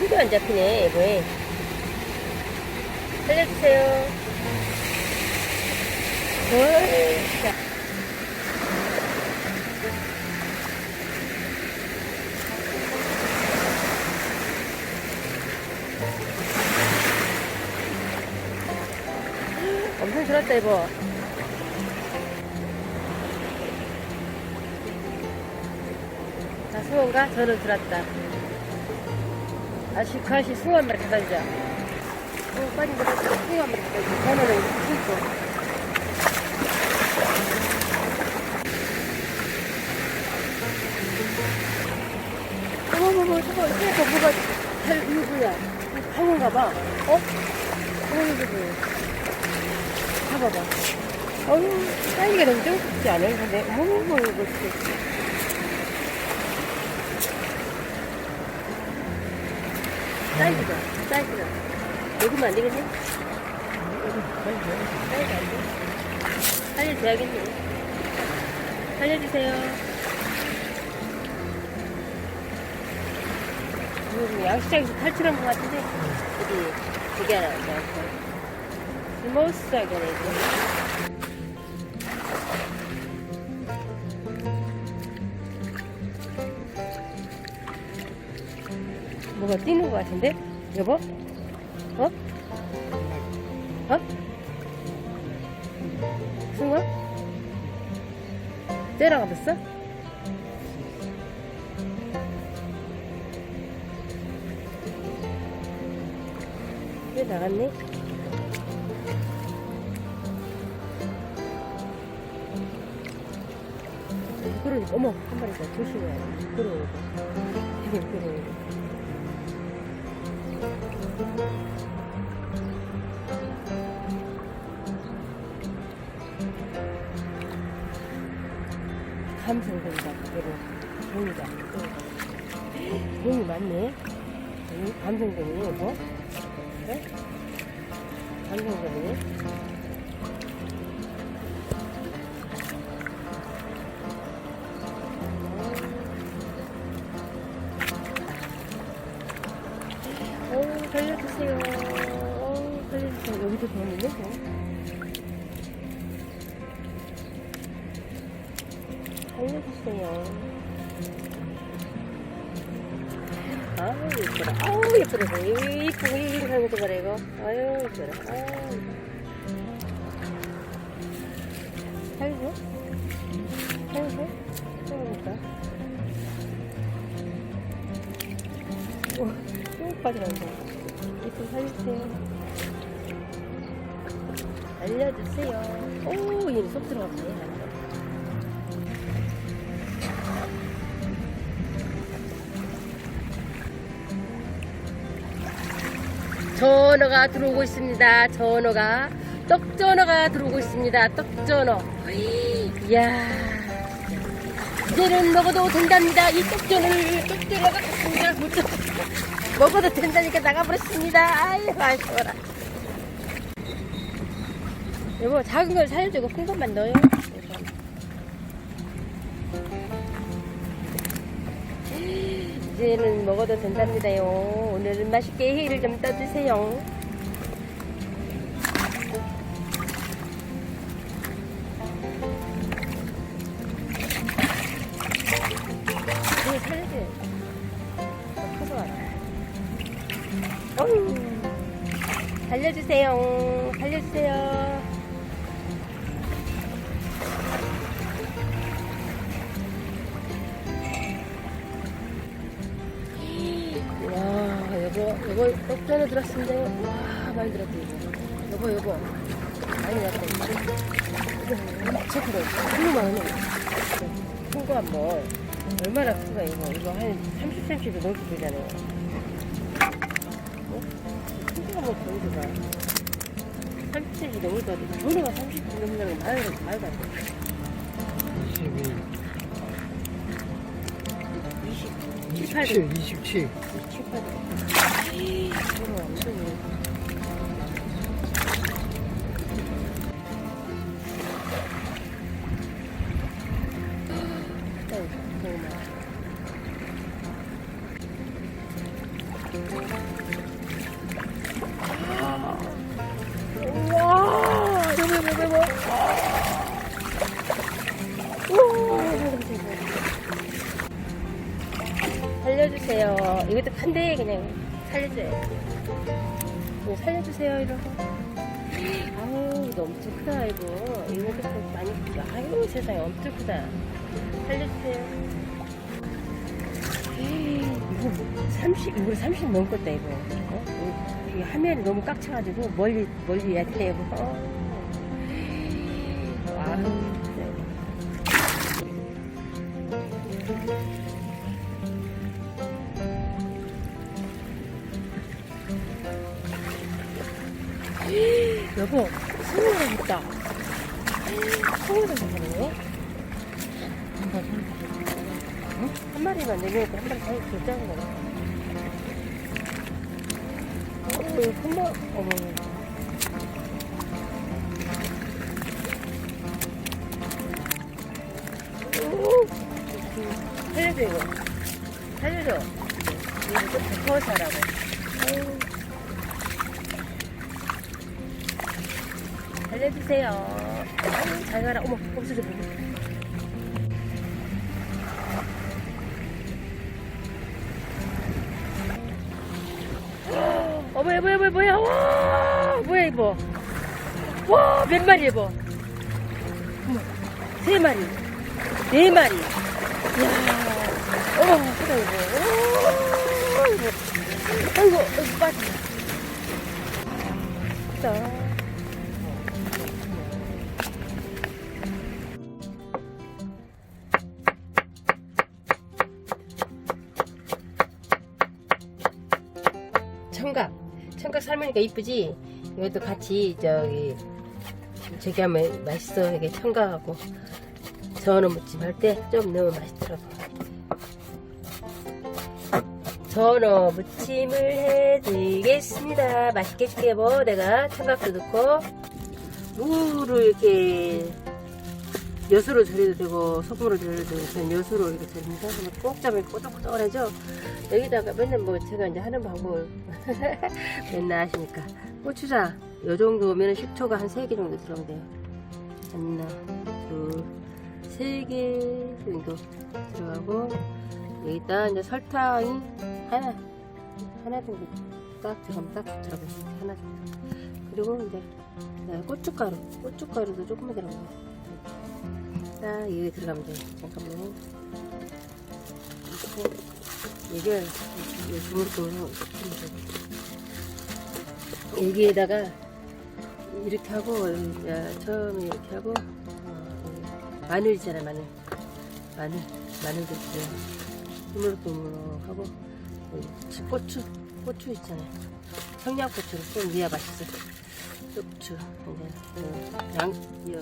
크게 안 잡히네, 이거에. 살려주세요. 어이. 엄청 줄었다, 이거. 자, 수원가? 저는 들었다. 한 마리 갖다 주자. 어, 빨리 마리 갖다 주자. 저는 신고. 어머머머, 저거, 저거 뭐가 잘, 이거 뭐야? 방어인가 봐. 어? 어, 뭐야? 잡아봐. 어휴, 사이즈가 너무 쫑긋지 않아요? 근데, 어머머머, 이거 진짜. 사이즈가, 사이즈가. 녹으면 안 되겠네? 사이즈 안 돼. 살려줘야겠네. 살려주세요. 이거 뭐 양식장에서 탈출한 것 같은데? 어디, 저기 하나, 저, 스모스하게 하네, 이 뭐가 뛰는 것 같은데? 여보? 어? 어? 숭어? 떼라가 봤어? 왜 나갔니? 그러니까 어머 한 마리 더 조심해야 돼 부끄러워 감 그대로 종이다 종이 많네. 그래? 감성적이네? 어 살려주세요. 아우, 예뻐라. 아우, 예뻐라. 이거 이쁘고, 이거 하는 것도 봐라, 이거. 아유, 예뻐라. 아유. 살고? 살고? 살고볼까? 오, 쭉 빠져나온다. 이쁜 살려주세요. 알려주세요. 오, 얘는 쏙 들어갔네. 전어가 들어오고 있습니다. 전어가 떡전어가 들어오고 있습니다. 떡전어. 이야 이제는 먹어도 된답니다. 이 떡전어를 떡전어가 갔습니다. 먹어도 된다니까 나가버렸습니다. 아유 아쉬워라. 여보 작은 걸 살려주고 큰 것만 넣어요. 이 제는 먹어도 된답니다요. 오늘은 맛있게 회를 좀 떠주세요. 어휴. 살려주세요. 살려주세요. 여보, 떡전에 들었습니다. 와, 많이 이거. 여보, 여보. 많이 났다, 이거. 크다. 너무 많네. 큰거 한 번. 얼마나 큰가, 이거. 이거 한 30cm도 넘게 되잖아요. 어? 큰거 한번 보여줘봐. 30cm 넘을 것 같아. 전어가 30cm 넘는 건 말도, 말도 안 돼. 22, 27, 27. 7, 8. 전 이것도 큰데 그냥 살려줘요. 이거 살려주세요 이러고. 아우 이거 엄청 크다 이거. 이거도 좀 많이 크다. 아유 세상에 엄청 크다. 살려주세요. 이거 30 이거 30 넘겠다 이거. 어? 이게 화면이 너무 꽉 차가지고 멀리 멀리 돼 이거. 어. 와우. 여보, 송어가 있다. 송어가 있네. 응? 한 마리만 내려놓고 한 마리 사이 결정한 거네. 어, 이거 큰 거, 어머. 오, 살려줘, 이거. 살려줘. 이거 좀 두꺼워서 하라고. 아유, 잘 가라. 어머, 없어져, 보고. 어머, 여보, 여보, 뭐야? 와, 뭐야, 이거? 와, 몇 마리? 어머, 세 마리, 네 마리. 이야, 어머, 크다, 이거. 오, 이거. 아이고, 아이고, 빠진다. 크 삶으니까 이쁘지? 이것도 같이 저기 저기 하면 맛있어. 이게 청각하고 전어 무침 할 때 좀 넣으면 맛있더라고. 전어 무침을 해드리겠습니다. 맛있게 뭐 내가 청각도 넣고 무를 이렇게 엿으로 절여도 되고 소금으로 절여도 되고 저는 엿으로 이렇게 절입니다. 그러면 꼭 잡으면 꼬들꼬들하죠. 여기다가 맨날 뭐 제가 이제 하는 방법을 맨날 하시니까 고추장 요 정도면 식초가 한 3개 정도 들어가면 돼요. 하나, 둘, 세개 정도 들어가고 여기다 이제 설탕이 하나 하나 정도 딱 들어가면 딱 좋더라고요. 하나 정도. 그리고 이제 그다음에 고춧가루 고춧가루도 조금만 들어가요. 딱 여기 들어가면 돼요. 잠깐만요. 이게 주물주물 여기에다가 이렇게 하고 처음에 이렇게 하고 어, 마늘 있잖아요 마늘. 마늘 마늘도 있어요. 주물주물하고 고추 고추 있잖아요. 청양고추를 좀 넣어야 맛있어 고추 이제 그양 여,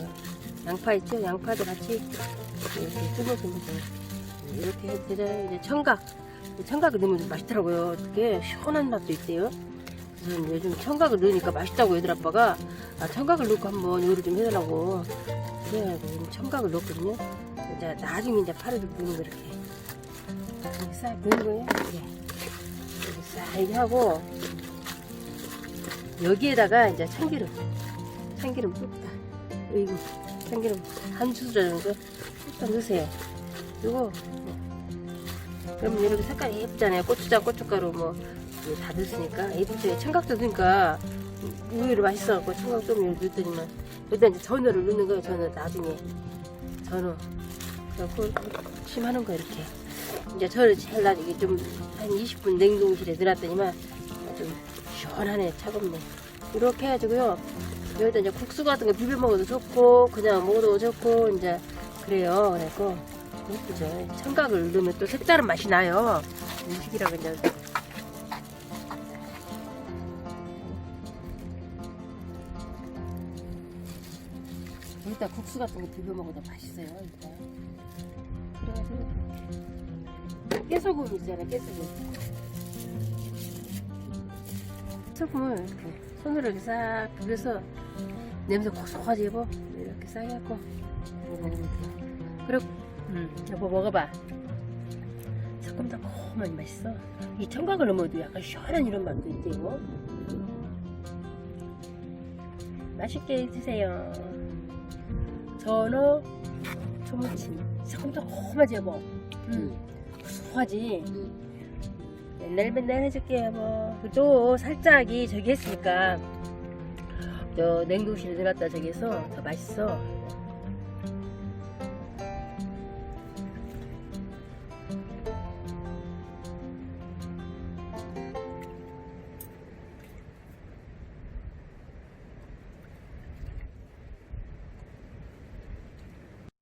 양파 있죠? 양파도 같이 이렇게 주물주물 이렇게 해드려 이제 청각. 청각을 넣으면 맛있더라고요. 어떻게? 시원한 맛도 있대요. 그래서 요즘 청각을 넣으니까 맛있다고 얘들 아빠가 아, 청각을 넣고 한번 요리 좀 해달라고 그래가지고 청각을 넣었거든요. 이제 나중에 이제 파를 좀 넣는 거 이렇게. 이렇게 싹 넣는 거예요. 이렇게 이렇게 싹 이렇게 하고 여기에다가 이제 참기름. 참기름 뚝딱. 이거 참기름 한 수저 정도 뚝딱 넣으세요. 그리고 그러면 이렇게 색깔이 예쁘잖아요. 고추장, 고춧가루 뭐다 넣었으니까 예쁘죠. 청각도 넣으니까 의외로 맛있어갖고 청각 좀 넣었더니만 여기다 이제 전어를 넣는 거예요. 전어 나중에 전어 그래갖고 심하는 거 이렇게 이제 저를 나중에 좀한 20분 냉동실에 넣어놨더니만 좀 시원하네 차갑네 이렇게 해가지고요 여기다 이제 국수 같은 거 비벼 먹어도 좋고 그냥 먹어도 좋고 이제 그래요. 그래서 예쁘죠. 청각을 넣으면 또 색다른 맛이 나요. 음식이라고 이제. 여기다 국수 같은 거 비벼 먹어도 맛있어요 일단. 그래가지고 깨소금 있잖아요 깨소금. 소금을 이렇게 손으로 이렇게 싹 비벼서 냄새 고소하지 여보 이렇게 먹으면 돼요 그리고 음, 여보 먹어봐 새콤달콤하니 맛있어. 이 청각을 넣어도 약간 시원한 이런 맛도 있대 이거. 맛있게 드세요. 전어 초무침 새콤달콤하지 여보. 음. 구수하지. 맨날 맨날 해줄게 여보. 또 살짝이 저기 했으니까 저 냉동실에 들어갔다 저기 해서 더 맛있어.